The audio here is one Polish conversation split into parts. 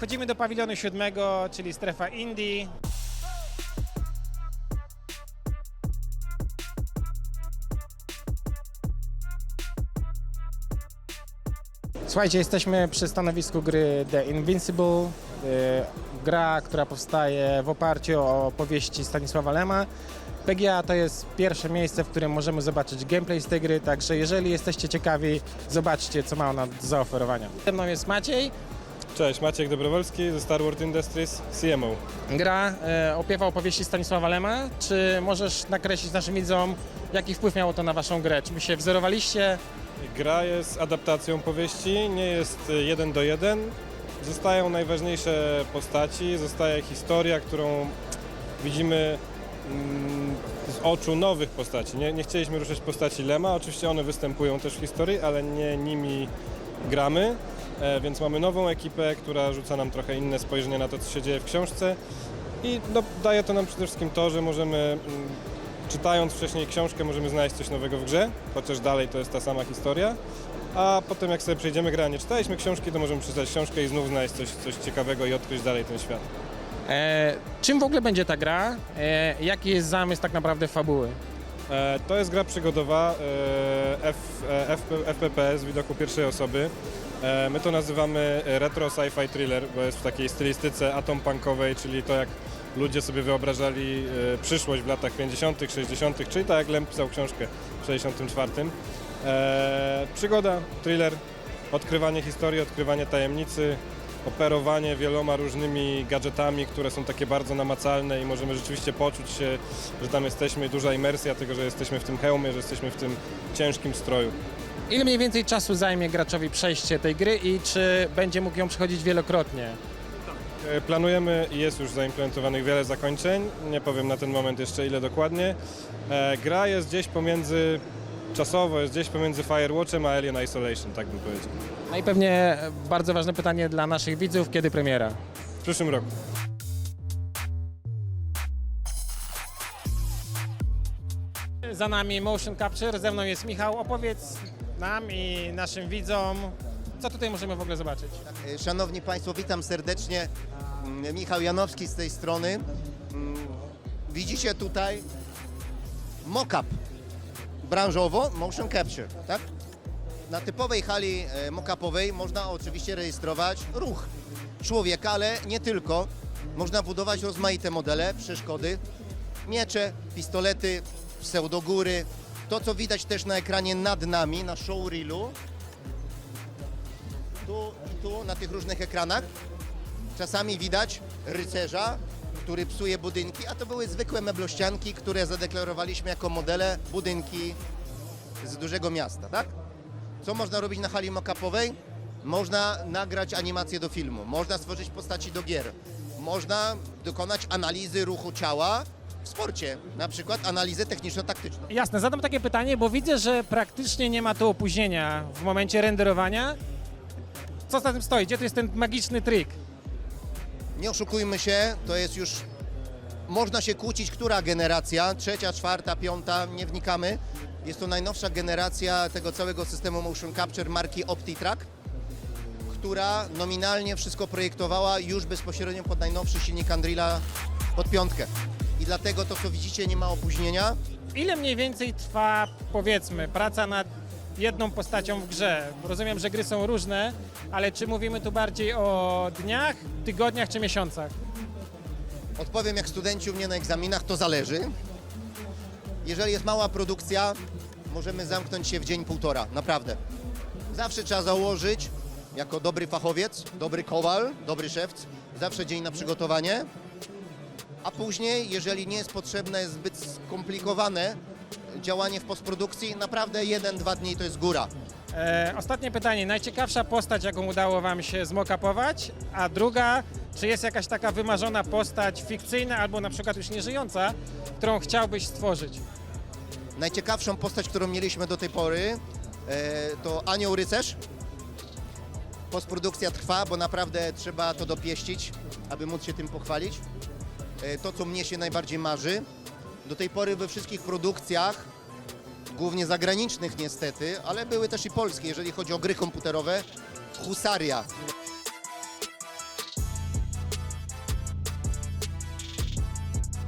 Wchodzimy do pawilonu siódmego, czyli strefa Indii. Słuchajcie, jesteśmy przy stanowisku gry The Invincible. y, Gra, która powstaje w oparciu o powieści Stanisława Lema. PGA to jest pierwsze miejsce, w którym możemy zobaczyć gameplay z tej gry, także jeżeli jesteście ciekawi, zobaczcie, co ma ona do zaoferowania. Ze mną jest Maciej. Cześć, Maciek Dobrowolski ze Star Wars Industries, CMO. Gra e, opiewa opowieści Stanisława Lema. Czy możesz nakreślić naszym widzom, jaki wpływ miało to na waszą grę? Czy wy się wzorowaliście? Gra jest adaptacją powieści, nie jest y, jeden do jeden. Zostają najważniejsze postaci, zostaje historia, którą widzimy mm, z oczu nowych postaci. Nie, nie chcieliśmy ruszać postaci Lema, oczywiście one występują też w historii, ale nie nimi gramy. E, więc mamy nową ekipę, która rzuca nam trochę inne spojrzenie na to, co się dzieje w książce. I no, daje to nam przede wszystkim to, że możemy, mm, czytając wcześniej książkę, możemy znaleźć coś nowego w grze, chociaż dalej to jest ta sama historia. A potem jak sobie przejdziemy grę, nie czytaliśmy książki, to możemy przeczytać książkę i znów znaleźć coś, coś ciekawego i odkryć dalej ten świat. E, czym w ogóle będzie ta gra? E, jaki jest zamysł tak naprawdę fabuły? E, To jest gra przygodowa e, F, e, FP, FPP z widoku pierwszej osoby. My to nazywamy retro sci-fi thriller, bo jest w takiej stylistyce atompunkowej, czyli to jak ludzie sobie wyobrażali przyszłość w latach 50., 60., czyli tak jak Lem pisał książkę w 64. E, Przygoda, thriller, odkrywanie historii, odkrywanie tajemnicy, operowanie wieloma różnymi gadżetami, które są takie bardzo namacalne i możemy rzeczywiście poczuć się, że tam jesteśmy, duża imersja tego, że jesteśmy w tym hełmie, że jesteśmy w tym ciężkim stroju. Ile mniej więcej czasu zajmie graczowi przejście tej gry i czy będzie mógł ją przechodzić wielokrotnie? E, Planujemy i jest już zaimplementowanych wiele zakończeń, nie powiem na ten moment jeszcze ile dokładnie. E, Gra jest gdzieś pomiędzy, czasowo jest gdzieś pomiędzy Firewatchem a Alien Isolation, tak bym powiedział. No i pewnie bardzo ważne pytanie dla naszych widzów, kiedy premiera? W przyszłym roku. Za nami Motion Capture, ze mną jest Michał. Opowiedz nam i naszym widzom, co tutaj możemy w ogóle zobaczyć. Szanowni Państwo, witam serdecznie. Michał Janowski z tej strony. Widzicie tutaj mock-up branżowo motion capture, tak? Na typowej hali e, mock-upowej można oczywiście rejestrować ruch człowieka, ale nie tylko. Można budować rozmaite modele, przeszkody, miecze, pistolety, pseudogóry. To, co widać też na ekranie nad nami, na showreelu, tu i tu na tych różnych ekranach. Czasami widać rycerza, który psuje budynki, a to były zwykłe meblościanki, które zadeklarowaliśmy jako modele budynki z dużego miasta, tak? Co można robić na hali mock-upowej? Można nagrać animację do filmu, można stworzyć postaci do gier, można dokonać analizy ruchu ciała w sporcie, na przykład analizę techniczno-taktyczną. Jasne, zadam takie pytanie, bo widzę, że praktycznie nie ma tu opóźnienia w momencie renderowania. Co za tym stoi? Gdzie tu jest ten magiczny trik? Nie oszukujmy się, to jest już. Można się kłócić, która generacja, trzecia, czwarta, piąta, nie wnikamy. Jest to najnowsza generacja tego całego systemu motion capture marki OptiTrack, która nominalnie wszystko projektowała już bezpośrednio pod najnowszy silnik Unreal'a pod piątkę. I dlatego to, co widzicie, nie ma opóźnienia. Ile mniej więcej trwa, powiedzmy, praca nad jedną postacią w grze? Rozumiem, że gry są różne, ale czy mówimy tu bardziej o dniach, tygodniach czy miesiącach? Odpowiem jak studenci u mnie na egzaminach, to zależy. Jeżeli jest mała produkcja, możemy zamknąć się w dzień, półtora, naprawdę. Zawsze trzeba założyć, jako dobry fachowiec, dobry kowal, dobry szewc, zawsze dzień na przygotowanie. A później, jeżeli nie jest potrzebne, jest zbyt skomplikowane działanie w postprodukcji, naprawdę jeden, dwa dni to jest góra. E, ostatnie pytanie. Najciekawsza postać, jaką udało Wam się zmokapować, a druga, czy jest jakaś taka wymarzona postać fikcyjna albo na przykład już nieżyjąca, którą chciałbyś stworzyć? Najciekawszą postać, którą mieliśmy do tej pory, e, to Anioł Rycerz. Postprodukcja trwa, bo naprawdę trzeba to dopieścić, aby móc się tym pochwalić. E, to, co mnie się najbardziej marzy. Do tej pory we wszystkich produkcjach, głównie zagranicznych niestety, ale były też i polskie, jeżeli chodzi o gry komputerowe, husaria.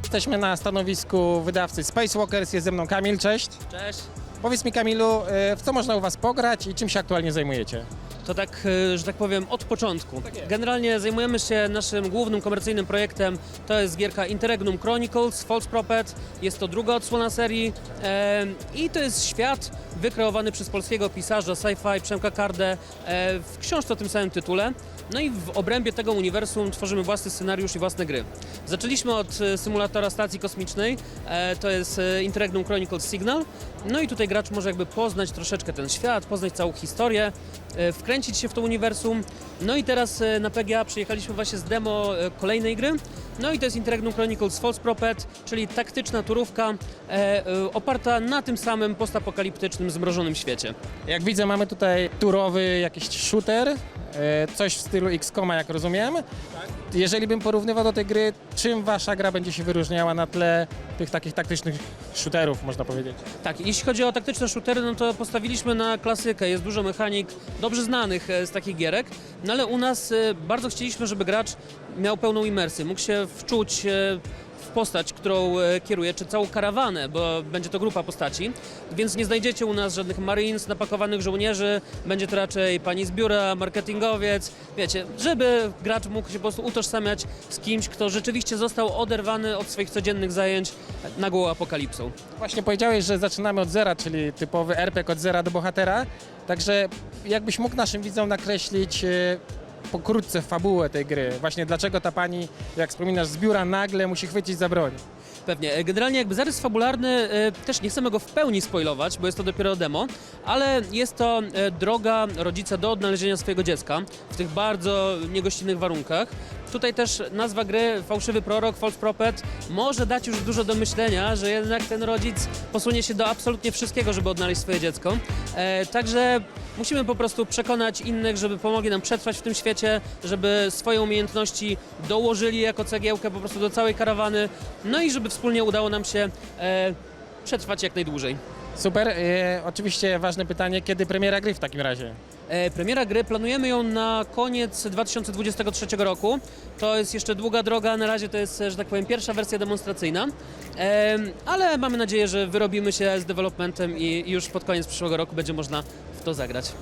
Jesteśmy na stanowisku wydawcy Spacewalkers, jest ze mną Kamil, cześć. Cześć. Powiedz mi Kamilu, y, w co można u Was pograć i czym się aktualnie zajmujecie? To tak, e, że tak powiem, od początku. Tak. Generalnie zajmujemy się naszym głównym komercyjnym projektem. To jest gierka Interregnum Chronicles, False Prophet. Jest to druga odsłona serii e, i to jest świat wykreowany przez polskiego pisarza sci-fi Przemka Kardę e, w książce o tym samym tytule. No i w obrębie tego uniwersum tworzymy własny scenariusz i własne gry. Zaczęliśmy od e, symulatora stacji kosmicznej, e, to jest e, Interregnum Chronicles Signal. No i tutaj gracz może jakby poznać troszeczkę ten świat, poznać całą historię, wkręcić się w to uniwersum. No i teraz na PGA przyjechaliśmy właśnie z demo kolejnej gry. No i to jest Interregnum Chronicles False Prophet, czyli taktyczna turówka oparta na tym samym postapokaliptycznym, zmrożonym świecie. Jak widzę, mamy tutaj turowy jakiś shooter, e, coś w stylu XCOMa, jak rozumiem. Jeżeli bym porównywał do tej gry, czym Wasza gra będzie się wyróżniała na tle tych takich taktycznych shooterów, można powiedzieć? Tak, jeśli chodzi o taktyczne shootery, no to postawiliśmy na klasykę. Jest dużo mechanik dobrze znanych e, z takich gierek, no ale u nas e, bardzo chcieliśmy, żeby gracz miał pełną imersję, mógł się wczuć e, postać, którą e, kieruje, czy całą karawanę, bo będzie to grupa postaci, więc nie znajdziecie u nas żadnych marines, napakowanych żołnierzy, będzie to raczej pani z biura, marketingowiec, wiecie, żeby gracz mógł się po prostu utożsamiać z kimś, kto rzeczywiście został oderwany od swoich codziennych zajęć nagłą apokalipsą. Właśnie powiedziałeś, że zaczynamy od zera, czyli typowy RPG od zera do bohatera. Także jakbyś mógł naszym widzom nakreślić e, pokrótce fabułę tej gry. Właśnie dlaczego ta pani, jak wspominasz, z biura nagle musi chwycić za broń. Pewnie. E, Generalnie jakby zarys fabularny, e, też nie chcemy go w pełni spoilować, bo jest to dopiero demo, ale jest to e, droga rodzica do odnalezienia swojego dziecka w tych bardzo niegościnnych warunkach. Tutaj też nazwa gry Fałszywy Prorok, False Prophet może dać już dużo do myślenia, że jednak ten rodzic posunie się do absolutnie wszystkiego, żeby odnaleźć swoje dziecko. E, także musimy po prostu przekonać innych, żeby pomogli nam przetrwać w tym świecie, żeby swoje umiejętności dołożyli jako cegiełkę po prostu do całej karawany, no i żeby wspólnie udało nam się e, przetrwać jak najdłużej. Super. E, oczywiście ważne pytanie, kiedy premiera gry w takim razie? E, premiera gry planujemy ją na koniec 2023 roku. To jest jeszcze długa droga, na razie to jest, że tak powiem, pierwsza wersja demonstracyjna, ale mamy nadzieję, że wyrobimy się z developmentem i już pod koniec przyszłego roku będzie można w to zagrać.